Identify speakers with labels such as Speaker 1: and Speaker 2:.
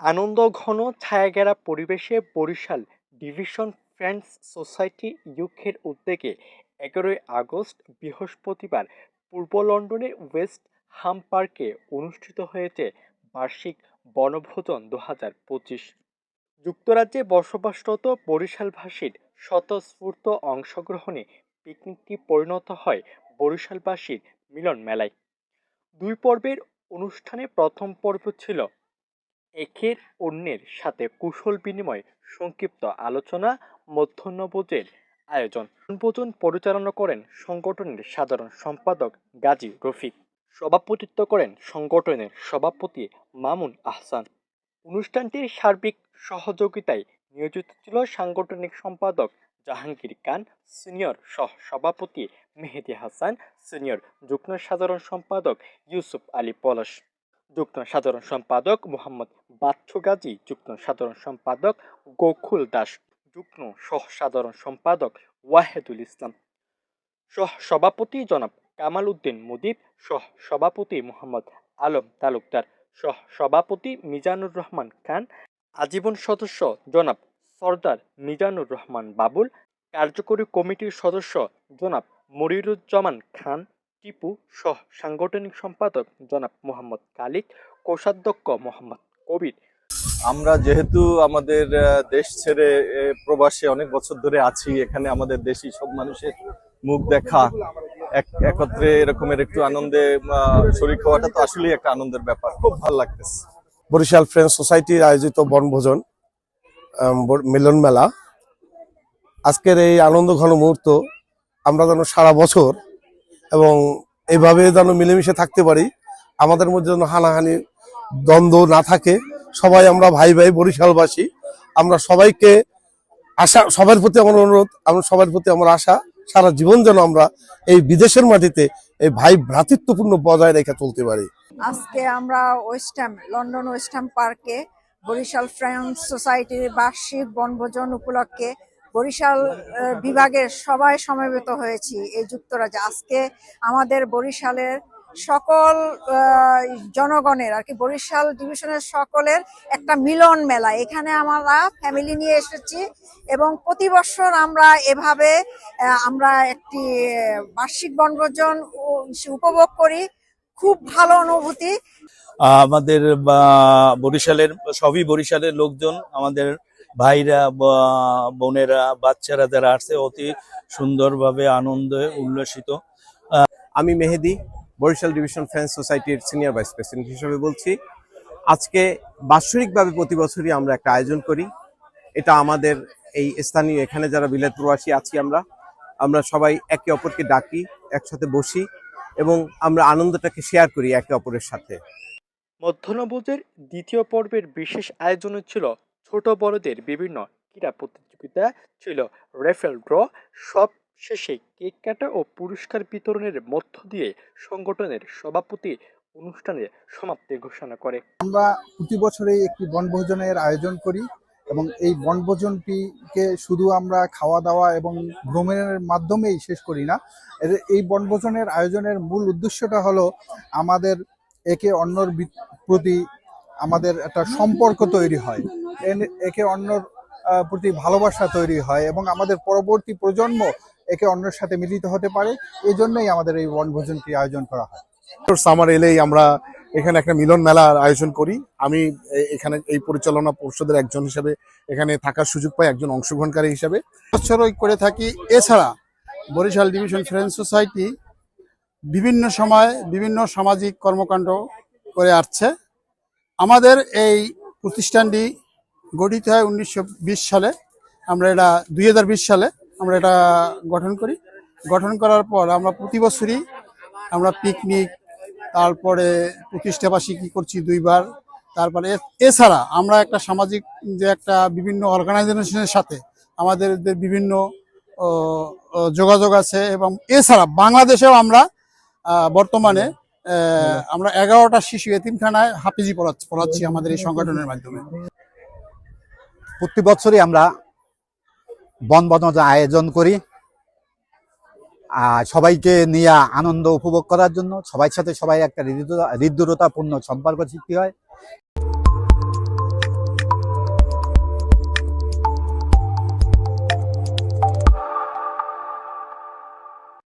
Speaker 1: আনন্দঘন ছায়াঘেরা পরিবেশে Barishal division friends society ইউকের উদ্যোগে এগারোই আগস্ট বৃহস্পতিবার পূর্ব লন্ডনের ওয়েস্ট হাম পার্কে অনুষ্ঠিত হয়েছে বার্ষিক বনভোজন দু হাজার পঁচিশ। যুক্তরাজ্যে বসবাসরত বরিশালবাসীর স্বতঃস্ফূর্ত অংশগ্রহণে পিকনিকটি পরিণত হয় বরিশালবাসীর মিলন মেলায় দুই পর্বের অনুষ্ঠানে প্রথম পর্ব ছিল একের অন্যের সাথে কুশল বিনিময়, সংক্ষিপ্ত আলোচনা, মধ্যাহ্নভোজের আয়োজন। ভোজন পরিচালনা করেন সংগঠনের সাধারণ সম্পাদক গাজী রফিক। সভাপতিত্ব করেন সংগঠনের সভাপতি মামুন আহসান। অনুষ্ঠানটির সার্বিক সহযোগিতায় নিয়োজিত ছিল সাংগঠনিক সম্পাদক জাহাঙ্গীর খান, সিনিয়র সহ সভাপতি মেহেদি হাসান, সিনিয়র যুগ্ম সাধারণ সম্পাদক ইউসুফ আলী পলাশ, যুগ্ম সাধারণ সম্পাদক মোহাম্মদ বাচ্চু গাজী, যুগ্ম সাধারণ সম্পাদক গোকুল দাস, যুগ্ম সহ সাধারণ সম্পাদক ওয়াহেদুল ইসলাম। সহ সভাপতি জনাব কামাল উদ্দিন মুদিব সহ সভাপতি মোহাম্মদ আলম তালুকদার সহ সভাপতি মিজানুর রহমান খান, আজীবন সদস্য জনাব সর্দার মিজানুর রহমান বাবুল, কার্যকরী কমিটির সদস্য জনাব মনিরুজ্জামান খান টিপু সহ সাংগঠনিক সম্পাদক জনাব মোহাম্মদ কালিক কোষাধ্যক্ষ মোহাম্মদ কবির।
Speaker 2: আমরা যেহেতু আমাদের দেশ ছেড়ে প্রবাসে অনেক বছর ধরে আছি এখানে আমাদের দেশি সব মানুষের মুখ দেখা এক একত্রে এরকমের একটু আনন্দে আহ, শরীর খাওয়াটা তো আসলেই একটা আনন্দের ব্যাপার। খুব ভালো লাগতেছে।
Speaker 3: বরিশাল ফ্রেন্ডস সোসাইটির আয়োজিত বনভোজন মিলন মেলা। আজকের এই আনন্দ ঘন মুহূর্ত আমরা যেন সারা বছর এবং এইভাবে যেন মিলেমিশে থাকতে পারি, আমাদের মধ্যে যেন হানাহানি, দ্বন্দ্ব না থাকে, সবাই আমরা ভাই ভাই বরিশালবাসী, আমরা সবাইকে আশা, সবার প্রতি আমার অনুরোধ, আমরা সবার প্রতি আমার আশা, সারা জীবন যেন আমরা এই বিদেশের মাটিতে এই ভাই ভ্রাতৃত্বপূর্ণ বজায় রেখে চলতে পারি।
Speaker 4: আজকে আমরা ওয়েস্টাম লন্ডন ওয়েস্টাম পার্কে বরিশাল ফ্রেন্ডস সোসাইটির বার্ষিক বনভোজন উপলক্ষে বরিশাল বিভাগের সবাই সমবেত হয়েছি এই যুক্তরাজ্যে। আজকে আমাদের বরিশালের সকল জনগণের আর কি বরিশাল ডিভিশনের সকলের একটা মিলন মেলা। এখানে আমরা ফ্যামিলি নিয়ে এসেছি এবং প্রতি বছর আমরা এভাবে আমরা একটি বার্ষিক বনভোজন উপভোগ করি। খুব ভালো অনুভূতি।
Speaker 5: আমাদের বরিশালের সবই বরিশালের লোকজন আমাদের ভাইরা বোনেরা, বাচ্চারা যারা আসছে, অতি সুন্দরভাবে আনন্দে উল্লসিত।
Speaker 6: আমি মেহেদি, বরিশাল ডিভিশন ফ্যান্স সোসাইটির সিনিয়র ভাইস প্রেসিডেন্ট হিসেবে বলছি। আজকে বাৎসরিকভাবে প্রতি বছরই আমরা একটা আয়োজন করি। এটা আমাদের এই স্থানীয়, এখানে যারা বিলেত প্রবাসী আছি আমরা আমরা সবাই একে অপরকে ডাকি, একসাথে বসি এবং আমরা আনন্দটাকে শেয়ার করি একে অপরের সাথে।
Speaker 1: মধ্যাহ্নভোজের দ্বিতীয় পর্বের বিশেষ আয়োজনে ছিল ছোট বড়দের বিভিন্ন ক্রীড়া প্রতিযোগিতা ছিল। রেফেল ড্র সব শেষে কেক কাটা ও পুরস্কার বিতরণের মধ্য দিয়ে সংগঠনের সভাপতি অনুষ্ঠানের সমাপ্তি ঘোষণা করে।
Speaker 7: আমরা প্রতি বছরেই একটি বনভোজনের আয়োজন করি এবং এই বনভোজনটিকে শুধু আমরা খাওয়া দাওয়া এবং ভ্রমণের মাধ্যমেই শেষ করি না। এই বনভোজনের আয়োজনের মূল উদ্দেশ্যটা হলো আমাদের একে অন্যর প্রতি আমাদের একটা সম্পর্ক তৈরি হয়। এন- একে অন্যর প্রতি ভালোবাসা তৈরি হয় এবং আমাদের পরবর্তী প্রজন্ম একে অন্যের সাথে মিলিত হতে পারে। এই জন্যই আমাদের এই বনভোজনটি আয়োজন করা হয়।
Speaker 3: সামার এলেই আমরা এখানে একটা মিলন মেলার আয়োজন করি। আমি এখানে এই পরিচালনা পরিষদের একজন হিসাবে এখানে থাকার সুযোগ পাই একজন অংশগ্রহণকারী হিসাবে।
Speaker 8: বছরই করে থাকি। এছাড়া বরিশাল ডিভিশন ফ্রেন্ড সোসাইটি বিভিন্ন সময় বিভিন্ন সামাজিক কর্মকাণ্ড করে আসছে। আমাদের এই প্রতিষ্ঠানটি গঠিত হয় উনিশশো বিশ সালে। আমরা এটা দুই হাজার বিশ সালে আমরা এটা গঠন করি। গঠন করার পর আমরা প্রতি বছরই আমরা পিকনিক, তারপরে প্রতিষ্ঠাবার্ষিকী করছি দুইবার, তারপরে এছাড়া আমরা একটা সামাজিক যে একটা বিভিন্ন অর্গানাইজেশনের সাথে আমাদের বিভিন্ন যোগাযোগ আছে এবং এছাড়া বাংলাদেশেও আমরা বর্তমানে আমরা এগারোটা শিশু এতিমখানায় হাফিজি পড়াচ্ছি আমাদের এই সংগঠনের মাধ্যমে।
Speaker 9: প্রতি বছরই আমরা বনবনজ আয়োজন করি। আর সবাইকে নিয়ে আনন্দ উপভোগ করার জন্য সবাই সাথে সবাই একটা হৃদ্র- হৃদ্রতাপূর্ণ সম্পর্ক সৃষ্টি হয়।